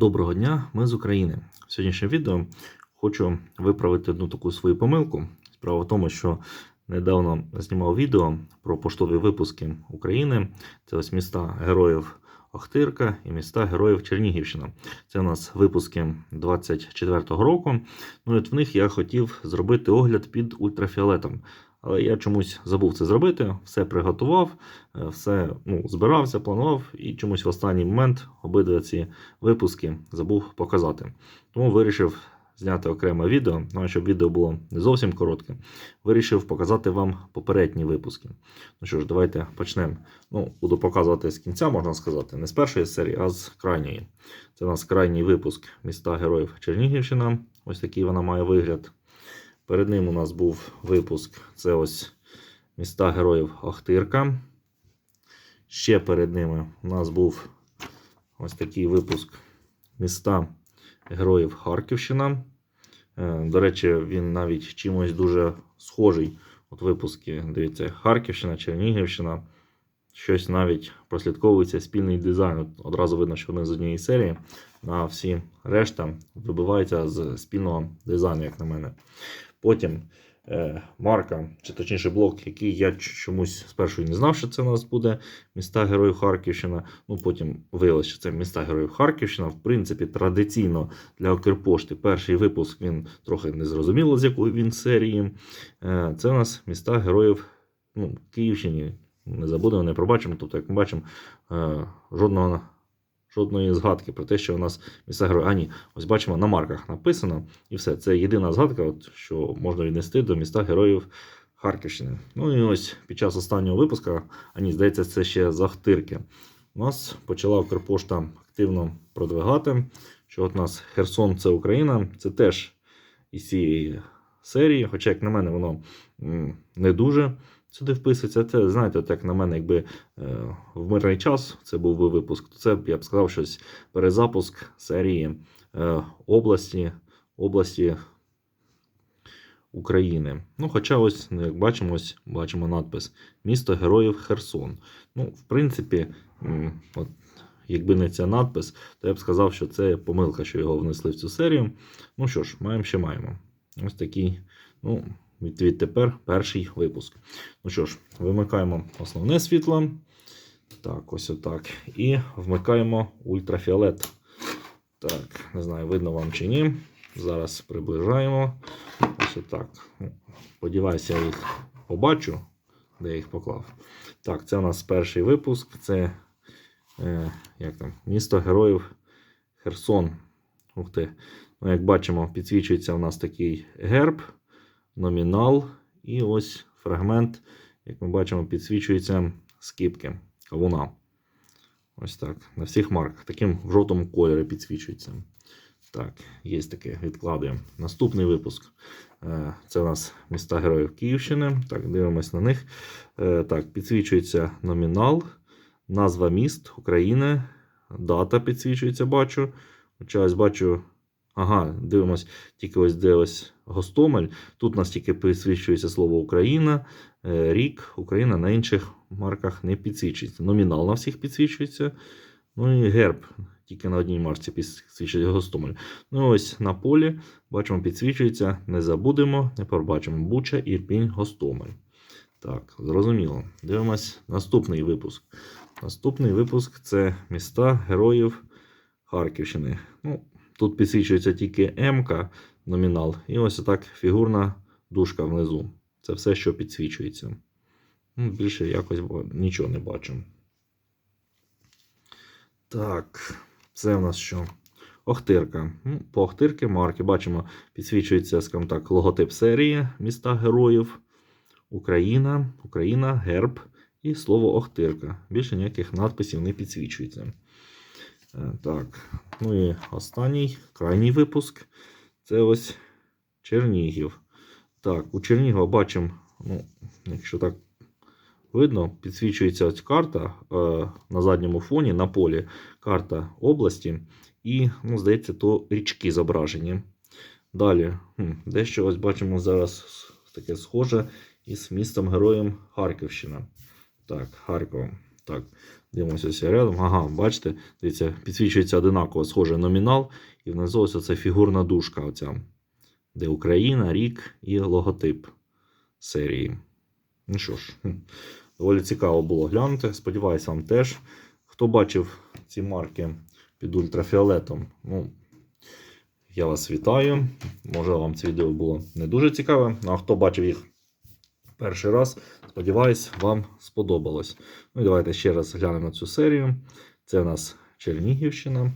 Доброго дня, ми з України. В сьогоднішньому відео хочу виправити одну таку свою помилку. Справа в тому, що недавно знімав відео про поштові випуски України. Це ось міста героїв Охтирка і міста героїв Чернігівщина. Це у нас випуски 24-го року. Ну і от в них я хотів зробити огляд під ультрафіолетом. Але я чомусь забув це зробити, все приготував, е, все ну, збирався, планував і чомусь в останній момент обидва ці випуски забув показати. Тому вирішив зняти окреме відео, ну, щоб відео було не зовсім коротке, вирішив показати вам попередні випуски. Ну що ж, давайте почнемо. Ну, буду показувати з кінця, можна сказати, не з першої серії, а з крайньої. Це у нас крайній випуск міста героїв Чернігівщина. Ось такий вона має вигляд. Перед ним у нас був випуск. Це ось міста героїв Охтирка. Ще перед ними у нас був ось такий випуск міста героїв Харківщина. Е, До речі, він навіть чимось дуже схожий. От випуски, дивіться, Харківщина, Чернігівщина. Щось навіть прослідковується спільний дизайн. От Одразу видно, що вони з однієї серії. А всі решта вибиваються з спільного дизайну, як на мене. Потім е, марка, чи точніше блок, який я чомусь спершу не знав, що це у нас буде міста Героїв Харківщина. Ну потім виявилося, що це міста Героїв Харківщина. В принципі, традиційно для Укрпошти перший випуск він трохи незрозуміло, з якої він серії. Е, це у нас міста Героїв ну, Київщини. Не забудемо, не пробачимо. Тобто, як ми бачимо, е, жодного. Жодної згадки про те, що у нас міста герої. А ні, ось бачимо, на марках написано, і все. Це єдина згадка, от, що можна віднести до міста героїв Харківщини. Ну і ось під час останнього випуску, а здається, це ще з Ахтирки. У нас почала Укрпошта активно продвигати. Що от у нас Херсон це Україна, це теж із цієї серії. Хоча, як на мене, воно не дуже сюди вписується. Це, знаєте, от як на мене, якби е, в мирний час це був би випуск, то це я б сказав щось перезапуск серії е, області, області України. Ну, хоча ось, ну, як бачимо, ось бачимо надпис Місто Героїв Херсон. Ну, в принципі, от, якби не ця надпис, то я б сказав, що це помилка, що його внесли в цю серію. Ну що ж, маємо, що маємо. Ось такий, ну, відтепер перший випуск. Ну що ж, вимикаємо основне світло. Так, ось отак. І вмикаємо ультрафіолет. Так, не знаю, видно вам чи ні. Зараз приближаємо. Ось отак. Ну, Сподіваюся, я їх побачу, де я їх поклав. Так, це у нас перший випуск. Це е, як там, місто героїв Херсон. Ух ти. Ну, як бачимо, підсвічується у нас такий герб, номінал. І ось фрагмент, як ми бачимо, підсвічується скипки кавуна. Ось так. На всіх марках. Таким в жовтому кольорі підсвічується. Так, є таке, відкладуємо. Наступний випуск. Е, Це у нас міста Героїв Київщини. Так, дивимось на них. Е, Так, підсвічується номінал, назва міст України, дата підсвічується, бачу. Хоча ось бачу. Ага, дивимось, тільки ось де ось Гостомель. Тут у нас тільки підсвічується слово Україна, е, рік, Україна на інших марках не підсвічується. Номінал на всіх підсвічується. Ну і герб. Тільки на одній марці підсвічується Гостомель. Ну ось на полі бачимо, підсвічується. Не забудемо, не пробачимо. Буча, Ірпінь, Гостомель. Так, зрозуміло. Дивимось наступний випуск. Наступний випуск це міста героїв Харківщини. Ну, Тут підсвічується тільки М номінал, і ось так фігурна дужка внизу. Це все, що підсвічується. Ну, Більше якось нічого не бачу. Так, це в нас що? Охтирка. Ну, По Охтирки марки бачимо, підсвічується, скажімо так, логотип серії міста героїв. Україна, Україна, герб і слово Охтирка. Більше ніяких надписів не підсвічується. Е, Так, ну і останній, крайній випуск. Це ось Чернігів. Так, у Чернігова бачимо, ну, якщо так видно, підсвічується ось карта е, на задньому фоні на полі карта області. І, ну, здається, то річки зображені. Далі, хм, дещо ось бачимо зараз таке схоже із містом героєм Харківщина. Так, Харкова. Так, дивимося ось рядом. Ага, бачите, дивіться, підсвічується одинаково схожий номінал, і внизу ось це фігурна дужка, оця, де Україна, рік і логотип серії. Ну що ж, доволі цікаво було глянути. Сподіваюсь, вам теж. Хто бачив ці марки під ультрафіолетом, ну, я вас вітаю. Може, вам це відео було не дуже цікаве. Ну, а хто бачив їх перший раз, сподіваюсь, вам сподобалось. Ну і давайте ще раз глянемо цю серію. Це у нас Чернігівщина.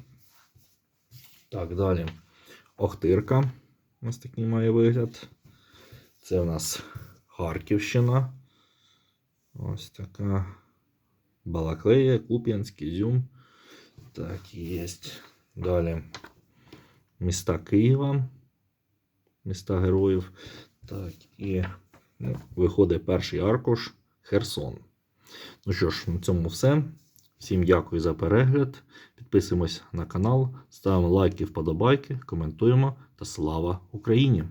Так, далі. Охтирка. Ось такий має вигляд. Це у нас Харківщина. Ось така. Балаклея, Куп'янськ, Ізюм. Так, є. Далі. Міста Києва. Міста героїв. Так, і виходить перший аркуш Херсон. Ну що ж, на цьому все. Всім дякую за перегляд. Підписуємось на канал, ставимо лайки, вподобайки, коментуємо та слава Україні!